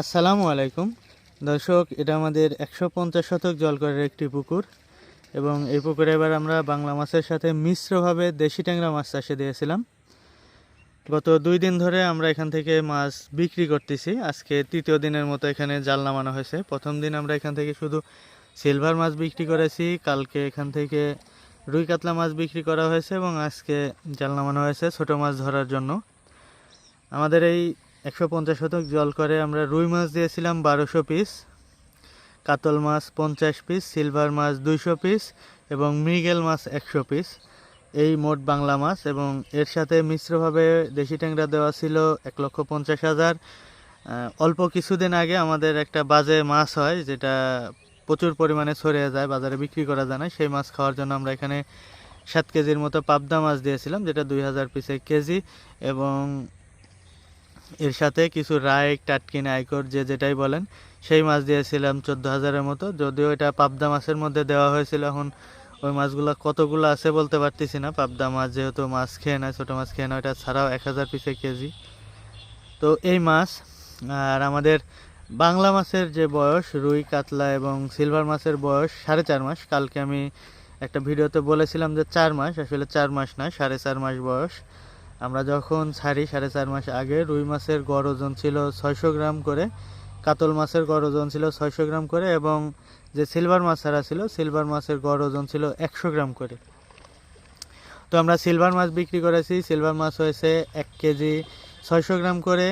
আসসালামু আলাইকুম। দর্শক, এটা আমাদের একশো পঞ্চাশ শতক জলকরের একটি পুকুর এবং এই পুকুরে এবার আমরা বাংলা মাছের সাথে মিশ্রভাবে দেশি ট্যাংরা মাছ চাষে দিয়েছিলাম। গত দুই দিন ধরে আমরা এখান থেকে মাছ বিক্রি করতেছি। আজকে তৃতীয় দিনের মতো এখানে জাল নামানো হয়েছে। প্রথম দিন আমরা এখান থেকে শুধু সিলভার মাছ বিক্রি করেছি, কালকে এখান থেকে রুই কাতলা মাছ বিক্রি করা হয়েছে এবং আজকে জাল নামানো হয়েছে ছোটো মাছ ধরার জন্য। আমাদের এই একশো পঞ্চাশ শতক জল করে আমরা রুই মাছ দিয়েছিলাম বারোশো পিস, কাতল মাছ পঞ্চাশ পিস, সিলভার মাছ দুইশো পিস এবং মৃগেল মাছ একশো পিস। এই মোট বাংলা মাছ এবং এর সাথে মিশ্রভাবে দেশি ট্যাংরা দেওয়া ছিল এক লক্ষ পঞ্চাশ হাজার। অল্প কিছুদিন আগে আমাদের একটা বাজে মাছ হয় যেটা প্রচুর পরিমাণে ছড়িয়ে যায়, বাজারে বিক্রি করা যায় না। সেই মাছ খাওয়ার জন্য আমরা এখানে সাত কেজির মতো পাবদা মাছ দিয়েছিলাম, যেটা দুই হাজার পিসে কেজি এবং এর সাথে কিছু রাইক টাটকিন আইকর যে যেটাই বলেন, সেই মাছ দিয়েছিলাম চোদ্দ হাজারের মতো। যদিও এটা পাবদা মাছের মধ্যে দেওয়া হয়েছিল, এখন ওই মাছগুলো কতগুলো আছে বলতে পারতেছি না। পাবদা মাছ যেহেতু মাছ খেয়ে নেয়, ছোটো মাছ খেয়ে নেয়, ওটা ছাড়াও এক হাজার পিসে কেজি। তো এই মাছ, আর আমাদের বাংলা মাছের যে বয়স, রুই, কাতলা এবং সিলভার মাছের বয়স সাড়ে চার মাস। কালকে আমি একটা ভিডিওতে বলেছিলাম যে চার মাস, আসলে চার মাস না সাড়ে চার মাস বয়স। আমরা যখন ছাড়ি সাড়ে চার মাস আগে রুই মাছের গড় ওজন ছিল ছয়শো গ্রাম করে, কাতল মাছের গড় ওজন ছিল ছয়শো গ্রাম করে এবং যে সিলভার মাছ ছাড়া ছিল, সিলভার মাছের গড় ওজন ছিল একশো গ্রাম করে। তো আমরা সিলভার মাছ বিক্রি করেছি। সিলভার মাছ হয়েছে এক কেজি ছয়শো গ্রাম করে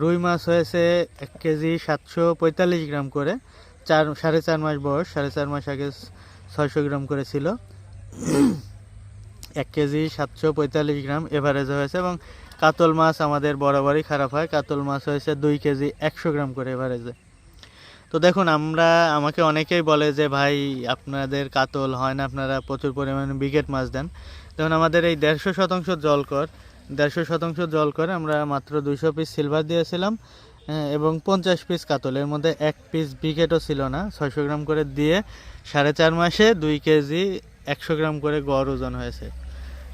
রুই মাছ হয়েছে এক কেজি সাতশো পঁয়তাল্লিশ গ্রাম করে। চার, সাড়ে চার মাস বয়স, সাড়ে চার মাস আগে ছয়শো গ্রাম করে ছিল। এক কেজি সাতশো পঁয়তাল্লিশ গ্রাম এভারেজ হয়েছে এবং কাতল মাছ আমাদের বরাবরই খারাপ হয়। কাতল মাছ হয়েছে দুই কেজি একশো গ্রাম করে এভারেজে তো দেখুন আমরা আমাকে অনেকেই বলে যে ভাই আপনাদের কাতল হয় না আপনারা প্রচুর পরিমাণে বিকেট মাছ দেন। যেমন আমাদের এই দেড়শো শতাংশ জলকর দেড়শো শতাংশ জলকর আমরা মাত্র দুইশো পিস সিলভার দিয়েছিলাম হ্যাঁ, এবং পঞ্চাশ পিস কাতল। এর মধ্যে এক পিস বিকেটও ছিল না। ছয়শো গ্রাম করে দিয়ে সাড়ে চার মাসে দুই কেজি একশো গ্রাম করে গড় ওজন হয়েছে।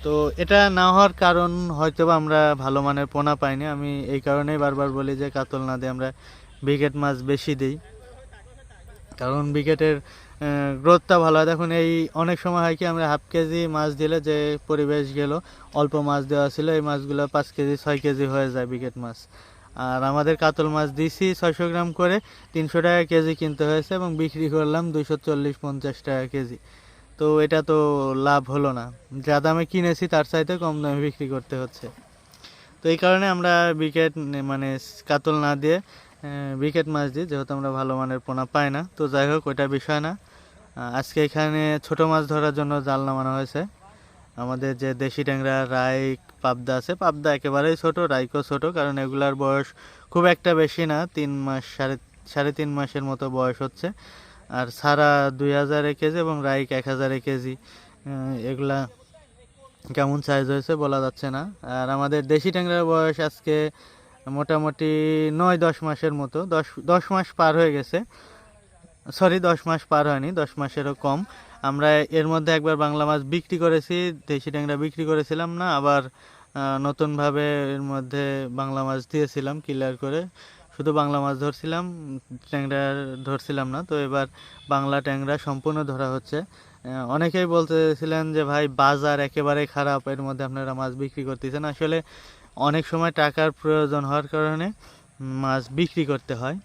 তো এটা না হওয়ার কারণ হয়তো আমরা ভালো মানের পোনা পাইনি। আমি এই কারণেই বারবার বলি যে কাতল না দিয়ে আমরা বিকেট মাছ বেশি দিই। কারণ বিকেটের গ্রোথটা ভালো হয়। দেখুন, এই অনেক সময় হয় কি, আমরা হাফ কেজি মাছ দিলে যে পরিবেশ গেল, অল্প মাছ দেওয়া ছিল, এই মাছগুলো পাঁচ কেজি, ছয় কেজি হয়ে যায় বিকেট মাছ। আর আমাদের কাতল মাছ দিছি ছয়শো গ্রাম করে, তিনশো টাকা কেজি কিনতে হয়েছে এবং বিক্রি করলাম দুইশো চল্লিশ পঞ্চাশ টাকা কেজি। তো এটা তো লাভ হলো না। যা দামে কিনেছি তার চাইতে কম দামে বিক্রি করতে হচ্ছে। তো এই কারণে আমরা বিকেট মানে কাতল না দিয়ে বিকেট মাছ দিই, যেহেতু আমরা ভালো মানের পোনা পাই না। তো যাই হোক, ওইটা বিষয় না। আজকে এখানে ছোট মাছ ধরার জন্য জাল নামানো হয়েছে। আমাদের যে দেশি ট্যাংরা রাইক পাবদা আছে। পাবদা একেবারেই ছোট, রাইকও ছোট, কারণ এগুলার বয়স খুব একটা বেশি না। তিন মাস, সাড়ে সাড়ে তিন মাসের মতো বয়স হচ্ছে। আর সারা দুই হাজার কেজি এবং রাইক এক হাজার কেজি এগুলা কেমন সাইজ হয়েছে বলা যাচ্ছে না। আর আমাদের দেশি ট্যাংরার বয়স আজকে মোটামুটি নয়, দশ মাসের মতো, দশ দশ মাস পার হয়ে গেছে। সরি দশ মাস পার হয়নি, দশ মাসেরও কম। আমরা এর মধ্যে একবার বাংলা মাছ বিক্রি করেছি, দেশি ট্যাংরা বিক্রি করেছিলাম না, আবার নতুনভাবে এর মধ্যে বাংলা মাছ দিয়েছিলাম ক্লিয়ার করে। শুধু বাংলা মাছ ধরছিলাম, ট্যাংরা ধরছিলাম না। তো এবার বাংলা ট্যাংরা সম্পূর্ণ ধরা হচ্ছে। অনেকেই বলতেছিলেন যে, ভাই, বাজার একেবারে খারাপ, এর মধ্যে আপনারা মাছ বিক্রি করতেছেন। আসলে অনেক সময় টাকার প্রয়োজন হওয়ার কারণে মাছ বিক্রি করতে হয়।